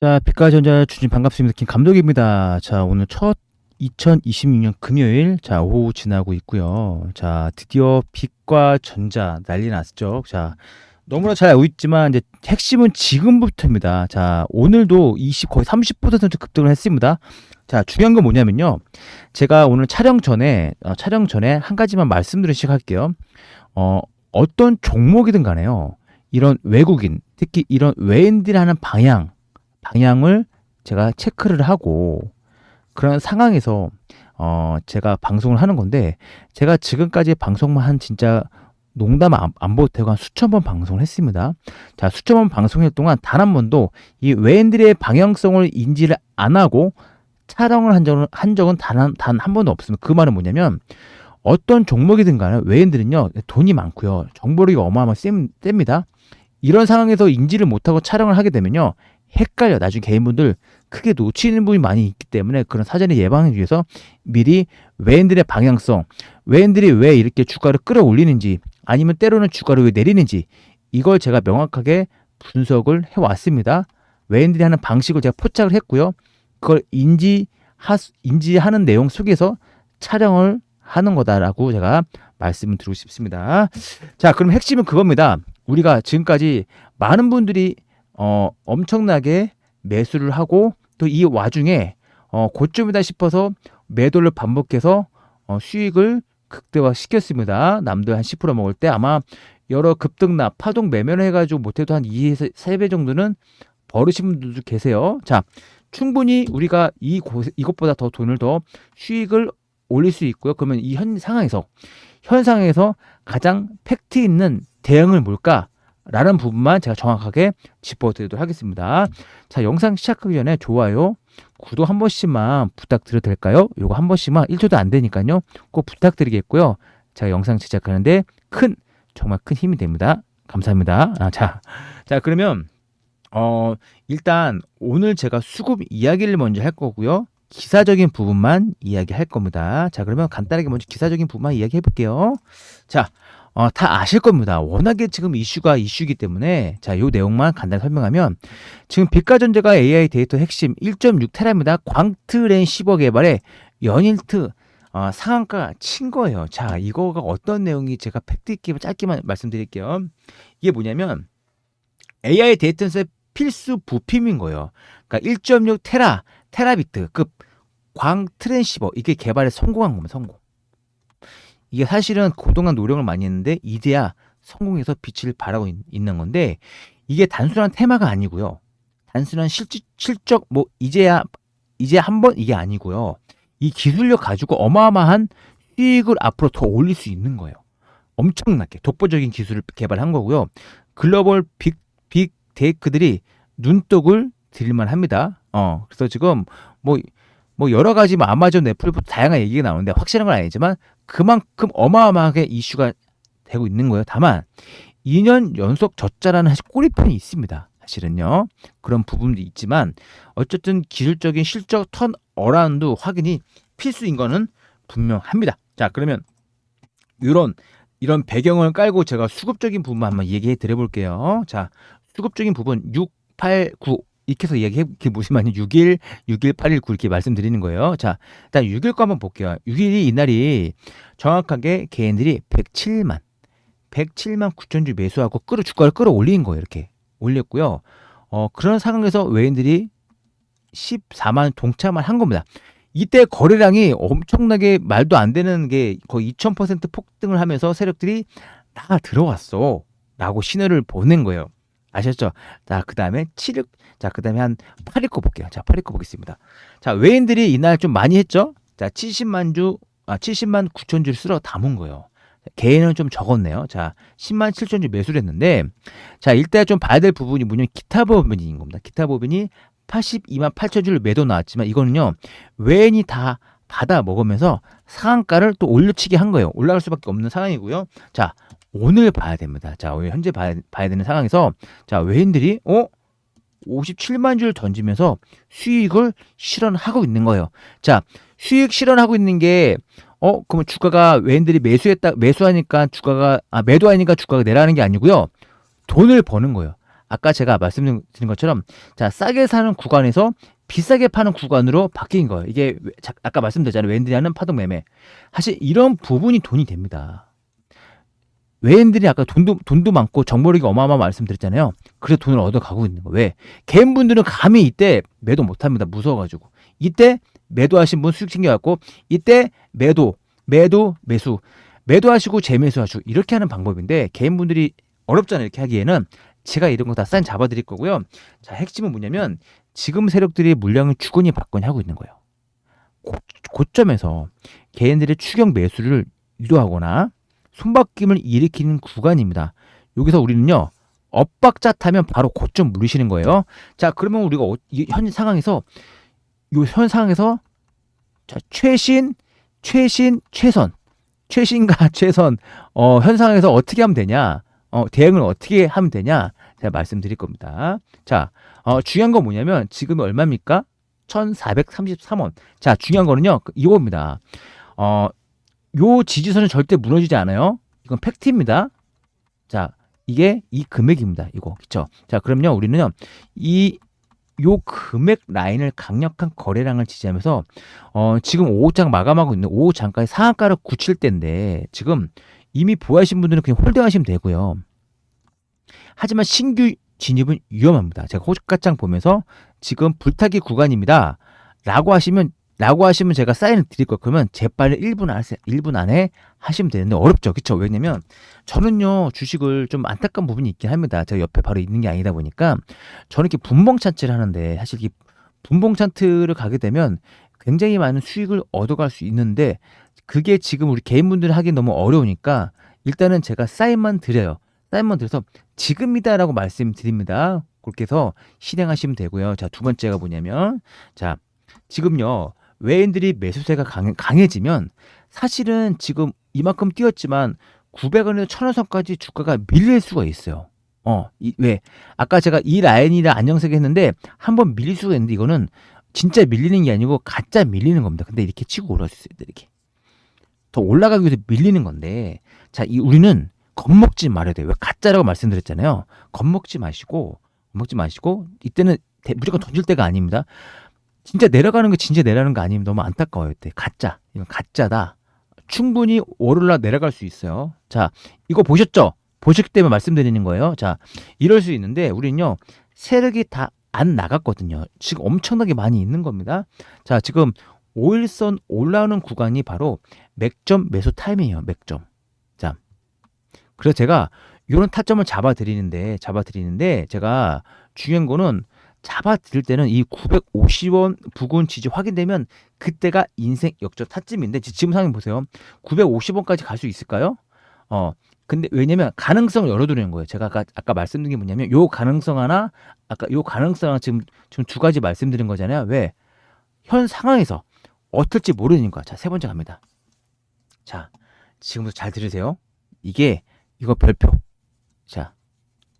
자, 빛과전자 주진 반갑습니다. 김 감독입니다. 자, 오늘 첫 2026년 금요일 자, 오후 지나고 있고요. 자, 드디어 빛과 전자 난리 났죠. 자, 너무나 잘 알고 있지만 이제 핵심은 지금부터입니다. 자, 오늘도 20 거의 30% 급등을 했습니다. 자, 중요한 건 뭐냐면요. 제가 오늘 촬영 전에 어, 촬영 전에 한 가지만 말씀드리고 시작할게요. 어, 어떤 종목이든 간에요. 이런 외국인, 특히 이런 외인들이 하는 방향 방향을 제가 체크를 하고 그런 상황에서 어 제가 방송을 하는 건데 제가 지금까지 방송만 한 진짜 농담 안, 안 보태고 한 수천 번 방송을 했습니다. 자, 수천 번 방송할 동안 단 한 번도 이 외인들의 방향성을 인지를 안 하고 촬영을 한 적은, 한 적은 단 한, 단 한 번도 없습니다. 그 말은 뭐냐면 어떤 종목이든 간에 외인들은요, 돈이 많고요. 정보력이 어마어마하게 셉- 셉니다. 이런 상황에서 인지를 못하고 촬영을 하게 되면요. 헷갈려. 나중에 개인분들 크게 놓치는 분이 많이 있기 때문에 그런 사전에 예방을 위해서 미리 외인들의 방향성, 외인들이 왜 이렇게 주가를 끌어올리는지 아니면 때로는 주가를 왜 내리는지 이걸 제가 명확하게 분석을 해왔습니다. 외인들이 하는 방식을 제가 포착을 했고요. 그걸 인지 하, 인지하는 내용 속에서 촬영을 하는 거다라고 제가 말씀을 드리고 싶습니다. 자, 그럼 핵심은 그겁니다. 우리가 지금까지 많은 분들이 어, 엄청나게 매수를 하고 또 이 와중에 어, 고점이다 싶어서 매도를 반복해서 어, 수익을 극대화 시켰습니다. 남들 한 10% 먹을 때 아마 여러 급등납, 파동 매매를 해가지고 못해도 한 2에서 3배 정도는 버르신 분들도 계세요. 자, 충분히 우리가 이 곳, 이것보다 더 돈을 더 수익을 올릴 수 있고요. 그러면 이 현 상황에서 현 상황에서 가장 팩트 있는 대응을 뭘까? 라는 부분만 제가 정확하게 짚어드리도록 하겠습니다. 자, 영상 시작하기 전에 좋아요, 구독 한 번씩만 부탁드려도 될까요? 요거 한 번씩만 1초도 안 되니까요. 꼭 부탁드리겠고요. 제가 영상 제작하는데 큰, 정말 큰 힘이 됩니다. 감사합니다. 아, 자, 자, 그러면, 어, 일단 오늘 제가 수급 이야기를 먼저 할 거고요. 기사적인 부분만 이야기할 겁니다. 자, 그러면 간단하게 먼저 기사적인 부분만 이야기해 볼게요. 자, 어, 다 아실 겁니다. 워낙에 지금 이슈가 이슈이기 때문에 자, 요 내용만 간단히 설명하면 지금 빛가전자가 AI 데이터 핵심 1.6테라입니다. 광트랜 10억 개발에 연일트 어, 상한가 친 거예요. 자, 이거가 어떤 내용이 제가 팩트 있게 짧게만 말씀드릴게요. 이게 뭐냐면 AI 데이터셋 필수 부품인 거예요. 그러니까 1.6 테라 테라비트 급 광 트랜 10억 이게 개발에 성공한 겁니다. 성공. 이게 사실은 그동안 노력을 많이 했는데 이제야 성공해서 빛을 발하고 있, 는 건데 이게 단순한 테마가 아니고요. 단순한 실질, 실적 뭐 이제야 이제 한 번 이게 아니고요. 이 기술력 가지고 어마어마한 수익을 앞으로 더 올릴 수 있는 거예요. 엄청나게 독보적인 기술을 개발한 거고요. 글로벌 빅, 빅 데이크들이 눈독을 들일만 합니다. 어, 그래서 지금 뭐, 뭐 여러 가지 뭐 아마존, 넷플부터 다양한 얘기가 나오는데 확실한 건 아니지만 그만큼 어마어마하게 이슈가 되고 있는 거예요. 다만 2년 연속 적자라는 사실 꼬리편이 있습니다. 사실은요. 그런 부분도 있지만 어쨌든 기술적인 실적 턴 어라운드 확인이 필수인 거는 분명합니다. 자, 그러면 이런 이런 배경을 깔고 제가 수급적인 부분만 한번 얘기해 드려 볼게요. 자, 수급적인 부분 6, 8, 9 이렇게 해서 얘기해 그 보시면 6일, 6일, 8일, 9 이렇게 말씀드리는 거예요. 자, 일단 6일 거 한번 볼게요. 6일이 이날이 정확하게 개인들이 107만 107만 9천 주 매수하고 끌어 주가를 끌어올린 거예요. 이렇게 올렸고요. 어, 그런 상황에서 외인들이 14만 동참을 한 겁니다. 이때 거래량이 엄청나게 말도 안 되는 게 거의 2000% 폭등을 하면서 세력들이 다 들어왔어. 라고 신호를 보낸 거예요. 아셨죠? 자, 그 다음에 7일, 자, 그 다음에 한 8일 거 볼게요. 자, 8일 거 보겠습니다. 자, 외인들이 이날 좀 많이 했죠? 자, 70만 주, 아, 70만 9천 주를 쓸어 담은 거예요. 개인은 좀 적었네요. 자, 10만 7천 주 매수를 했는데, 자, 일단 좀 봐야 될 부분이 뭐냐면 기타 법인인 겁니다. 기타 법인이 82만 8천 주를 매도 나왔지만 이거는요, 외인이 다 받아 먹으면서 상한가를 또 올려치기 한 거예요. 올라갈 수밖에 없는 상황이고요. 자, 오늘 봐야 됩니다. 자, 오늘 현재 봐야, 봐야 되는 상황에서 자, 외인들이 어 57만 주를 던지면서 수익을 실현하고 있는 거예요. 자, 수익 실현하고 있는 게 어, 그러면 주가가 외인들이 매수했다 매수하니까 주가가 아 매도하니까 주가가 내려가는 게 아니고요. 돈을 버는 거예요. 아까 제가 말씀드린 것처럼 자 싸게 사는 구간에서 비싸게 파는 구간으로 바뀐 거예요. 이게 아까 말씀드렸잖아요. 웨인들이 하는 파동 매매. 사실 이런 부분이 돈이 됩니다. 외인들이 아까 돈도 돈도 많고 정보력이 어마어마 말씀드렸잖아요. 그래서 돈을 얻어 가고 있는 거. 왜? 개인분들은 감히 이때 매도 못 합니다. 무서워가지고. 이때 매도하신 분 수익 챙겨갖고 이때 매도, 매도, 매수, 매도하시고 재매수하시고 이렇게 하는 방법인데 개인분들이 어렵잖아요. 이렇게 하기에는 제가 이런 거다 사인 잡아드릴 거고요. 자, 핵심은 뭐냐면 지금 세력들이 물량을 주거니 받거니 하고 있는 거예요. 고, 고점에서 개인들의 추격 매수를 유도하거나 손바뀜을 일으키는 구간입니다. 여기서 우리는요. 엇박자 타면 바로 고점 물리시는 거예요. 자, 그러면 우리가 어- 이현 상황에서 요현 상황에서 자, 최신, 최신, 최선, 최신과 최선 어, 현 상황에서 어떻게 하면 되냐? 어, 대응을 어떻게 하면 되냐? 제가 말씀드릴 겁니다. 자, 어, 중요한 건 뭐냐면 지금 얼마입니까? 1,433원. 자, 중요한 거는요. 그 이겁니다. 어, 요 지지선은 절대 무너지지 않아요. 이건 팩트입니다. 자, 이게 이 금액입니다. 이거. 그쵸? 자, 그럼요. 우리는요. 이, 요 금액 라인을 강력한 거래량을 지지하면서, 어, 지금 5장 마감하고 있는 5장까지 상한가를 굳힐 때인데, 지금 이미 보유하신 분들은 그냥 홀딩하시면 되고요. 하지만 신규 진입은 위험합니다. 제가 호가장 보면서 지금 불타기 구간입니다. 라고 하시면 라고 하시면 제가 사인을 드릴 거예요. 그러면 재빨리 1분 안에 1분 안에 하시면 되는데 어렵죠. 그렇죠? 왜냐면 저는요. 주식을 좀 안타까운 부분이 있긴 합니다. 제가 옆에 바로 있는 게 아니다 보니까 저는 이렇게 분봉 찬트를 하는데 사실 이 분봉 찬트를 가게 되면 굉장히 많은 수익을 얻어갈 수 있는데 그게 지금 우리 개인분들 하기 너무 어려우니까 일단은 제가 사인만 드려요. 사인만 드려서 지금이다라고 말씀드립니다. 그렇게 해서 실행하시면 되고요. 자, 두 번째가 뭐냐면 자, 지금요. 외인들이 매수세가 강, 강해 지면 사실은 지금 이만큼 뛰었지만 900원에서 1000원 선까지 주가가 밀릴 수가 있어요. 어, 이, 왜? 아까 제가 이 라인이라 안정세게 했는데 한번 밀릴 수가 있는데 이거는 진짜 밀리는 게 아니고 가짜 밀리는 겁니다. 근데 이렇게 치고 올라갈 수 있어요. 이렇게. 더 올라가기 위해서 밀리는 건데 자, 이 우리는 겁먹지 말아야 돼요. 왜 가짜라고 말씀드렸잖아요. 겁먹지 마시고 겁먹지 마시고 이때는 대- 무조건 던질 때가 아닙니다. 진짜 내려가는 거 진짜 내려가는 거 아니면 너무 안타까워요. 이때 가짜. 이건 가짜다. 충분히 오르락 내려갈 수 있어요. 자, 이거 보셨죠? 보셨기 때문에 말씀드리는 거예요. 자, 이럴 수 있는데 우리는요. 세력이 다 안 나갔거든요. 지금 엄청나게 많이 있는 겁니다. 자, 지금 5일선 올라오는 구간이 바로 맥점 매수 타이밍이에요. 맥점. 자. 그래서 제가 이런 타점을 잡아 드리는데 잡아 드리는데 제가 중요한 거는 잡아 드릴 때는 이 950원 부근 지지 확인되면 그때가 인생 역전 타점인데 지- 지금 상황 보세요. 950원까지 갈 수 있을까요? 어. 근데 왜냐면 가능성을 열어두는 거예요. 제가 아까, 아까 말씀드린 게 뭐냐면 요 가능성 하나 아까 요 가능성 하나 지금 지금 두 가지 말씀드린 거잖아요. 왜? 현 상황에서 어떨지 모르니까. 자, 세 번째 갑니다. 자, 지금부터 잘 들으세요. 이게 이거 별표. 자,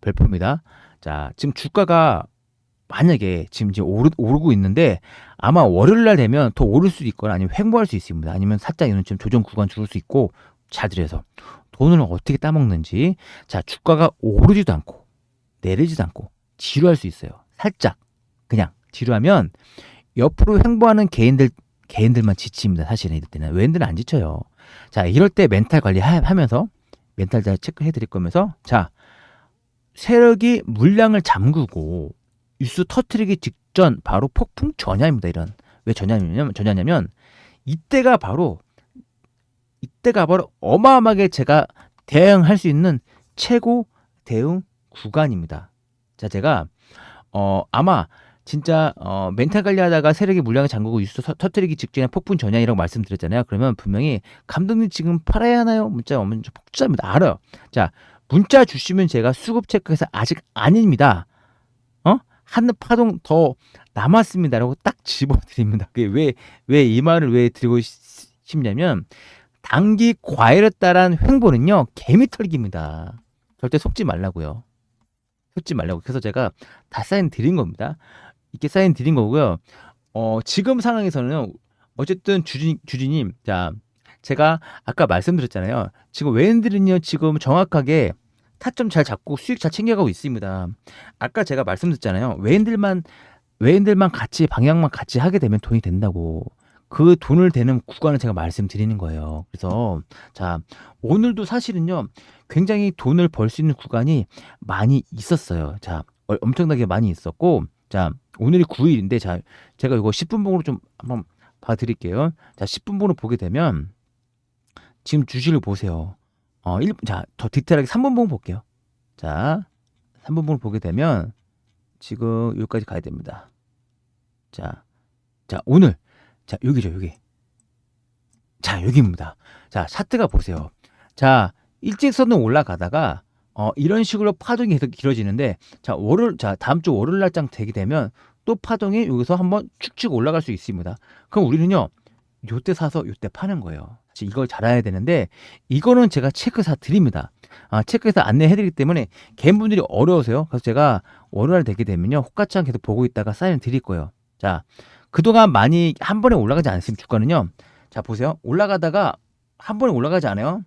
별표입니다. 자, 지금 주가가 만약에 지금 이제 오르, 오르고 있는데 아마 월요일 날 되면 더 오를 수도 있거나 아니면 횡보할 수 있습니다. 아니면 살짝 이런 좀 조정 구간 줄을 수 있고 잘 들여서 돈을 어떻게 따먹는지 자 주가가 오르지도 않고 내리지도 않고 지루할 수 있어요. 살짝 그냥 지루하면 옆으로 횡보하는 개인들 개인들만 지칩니다. 사실은 이럴 때는 외인들은 안 지쳐요. 자 이럴 때 멘탈 관리 하- 하면서 멘탈 잘 체크해 드릴 거면서 자 세력이 물량을 잠그고 뉴스 터트리기 직전 바로 폭풍 전야입니다. 이런 왜 전야냐면 전야냐면 이때가 바로 이때가 바로 어마어마하게 제가 대응할 수 있는 최고 대응 구간입니다. 자 제가 어 아마 진짜 어 멘탈 관리하다가 세력이 물량을 잠그고 터- 터트리기 직전에 폭풍 전야이라고 말씀드렸잖아요. 그러면 분명히 감독님 지금 팔아야 하나요? 문자 오면 좀 복잡합니다. 알아요. 자 문자 주시면 제가 수급 체크해서 아직 아닙니다. 어? 한 파동 더 남았습니다라고 딱 집어드립니다. 그게 왜 왜 이 말을 왜 드리고 싶- 싶냐면 단기 과열에 따른 횡보는요 개미털기입니다. 절대 속지 말라고요. 속지 말라고. 그래서 제가 다 사인 드린 겁니다. 이렇게 사인 드린 거고요. 어 지금 상황에서는 어쨌든 주진 주진님 자 제가 아까 말씀드렸잖아요. 지금 외인들은요 지금 정확하게 타점 잘 잡고 수익 잘 챙겨가고 있습니다. 아까 제가 말씀드렸잖아요. 외인들만 외인들만 같이 방향만 같이 하게 되면 돈이 된다고. 그 돈을 되는 구간을 제가 말씀드리는 거예요. 그래서 자 오늘도 사실은요 굉장히 돈을 벌 수 있는 구간이 많이 있었어요. 자 어, 엄청나게 많이 있었고 자 오늘이 9일인데 자 제가 이거 10분 봉으로 좀 한번 봐드릴게요. 자 10분 봉으로 보게 되면 지금 주식을 보세요. 어, 1, 자, 더 디테일하게 3분봉 볼게요. 자, 3분봉을 보게 되면 지금 여기까지 가야 됩니다. 자, 자, 오늘. 자, 여기죠, 여기. 자, 여기입니다. 자, 차트가 보세요. 자, 일직선은 올라가다가 어, 이런 식으로 파동이 계속 길어지는데 자, 월요일 자, 다음 주 월요일 날장 되게 되면 또 파동이 여기서 한번 축축 올라갈 수 있습니다. 그럼 우리는요. 요때 사서 요때 파는 거예요. 이걸 잘 알아야 되는데 이거는 제가 체크사 드립니다. 아, 체크해서 안내해 드리기 때문에 개인분들이 어려우세요. 그래서 제가 월요일 되게 되면요. 혹같이 계속 보고 있다가 사인 드릴 거예요. 자, 그동안 많이 한 번에 올라가지 않으면 주가는요. 자, 보세요. 올라가다가 한 번에 올라가지 않아요.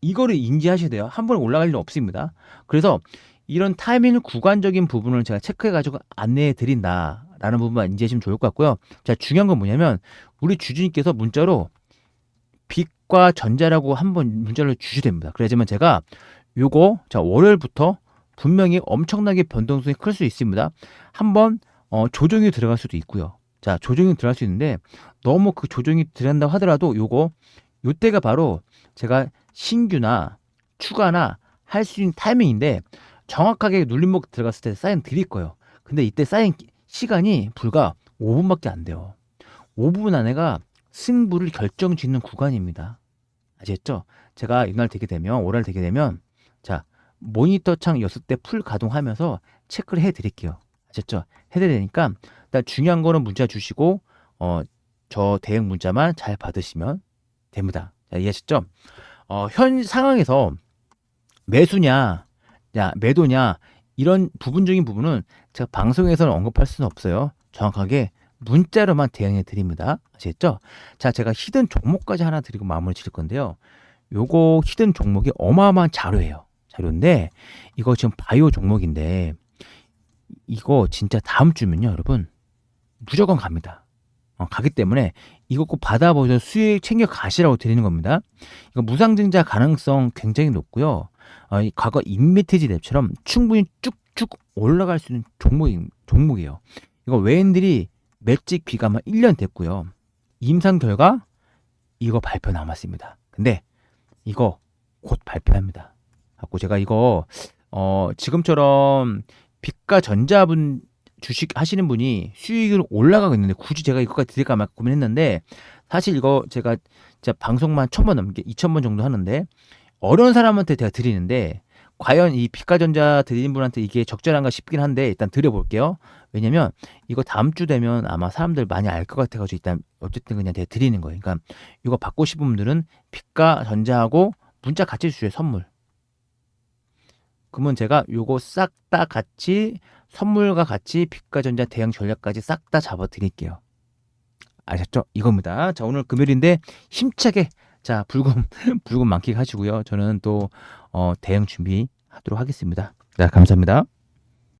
이거를 인지하셔야 돼요. 한 번에 올라갈 일 없습니다. 그래서 이런 타이밍 구간적인 부분을 제가 체크해 가지고 안내해 드린다라는 부분만 인지하시면 좋을 것 같고요. 자, 중요한 건 뭐냐면 우리 주주님께서 문자로 빛과 전자라고 한번 문자를 주셔야 됩니다. 그래야지만 제가 요거 자, 월요일부터 분명히 엄청나게 변동성이 클 수 있습니다. 한번 어, 조정이 들어갈 수도 있고요. 자, 조정이 들어갈 수 있는데 너무 그 조정이 들어간다고 하더라도 요거 요때가 바로 제가 신규나 추가나 할 수 있는 타이밍인데 정확하게 눌림목 들어갔을 때 사인 드릴 거예요. 근데 이때 사인 시간이 불과 5분밖에 안 돼요. 5분 안에가 승부를 결정 짓는 구간입니다. 아시겠죠? 제가 이날 되게 되면 오랄 되게 되면 자 모니터 창 였을 때풀 가동하면서 체크를 해 드릴게요. 아셨죠? 해야 되니까 일단 중요한 거는 문자 주시고 어 저 대응 문자만 잘 받으시면 됩니다. 자, 이해하셨죠? 어, 현 상황에서 매수냐, 야, 매도냐, 이런 부분적인 부분은 제가 방송에서는 언급할 수는 없어요. 정확하게 문자로만 대응해 드립니다. 아시겠죠? 자, 제가 히든 종목까지 하나 드리고 마무리 칠 건데요. 요거 히든 종목이 어마어마한 자료예요. 자료인데, 이거 지금 바이오 종목인데, 이거 진짜 다음 주면요, 여러분, 무조건 갑니다. 어, 가기 때문에 이거 꼭 받아보셔서 수익 챙겨 가시라고 드리는 겁니다. 이거 무상증자 가능성 굉장히 높고요. 어, 이 과거 인미티지 랩처럼 충분히 쭉쭉 올라갈 수 있는 종목, 종목이에요. 이거 외인들이 맷집 귀감한 1년 됐고요. 임상 결과 이거 발표 남았습니다. 근데 이거 곧 발표합니다. 갖고 제가 이거 어, 지금처럼 빛과 전자분 주식 하시는 분이 수익을 올라가고 있는데 굳이 제가 이거까지 드릴까 말 고민했는데 사실 이거 제가 진짜 방송만 천 번 넘게 이천 번 정도 하는데 어려운 사람한테 제가 드리는데 과연 이 빛가전자 드리는 분한테 이게 적절한가 싶긴 한데 일단 드려볼게요. 왜냐면 이거 다음 주 되면 아마 사람들 많이 알 것 같아가지고 일단 어쨌든 그냥 제가 드리는 거예요. 그러니까 이거 받고 싶은 분들은 빛가전자하고 문자 같이 주세요 선물. 그러면 제가 요거 싹 다 같이 선물과 같이 빛가전자 대응 전략까지 싹 다 잡아 드릴게요. 아셨죠? 이겁니다. 자, 오늘 금요일인데 힘차게 자, 불금 불금 만끽하시고요. 저는 또 어, 대응 준비하도록 하겠습니다. 네, 감사합니다.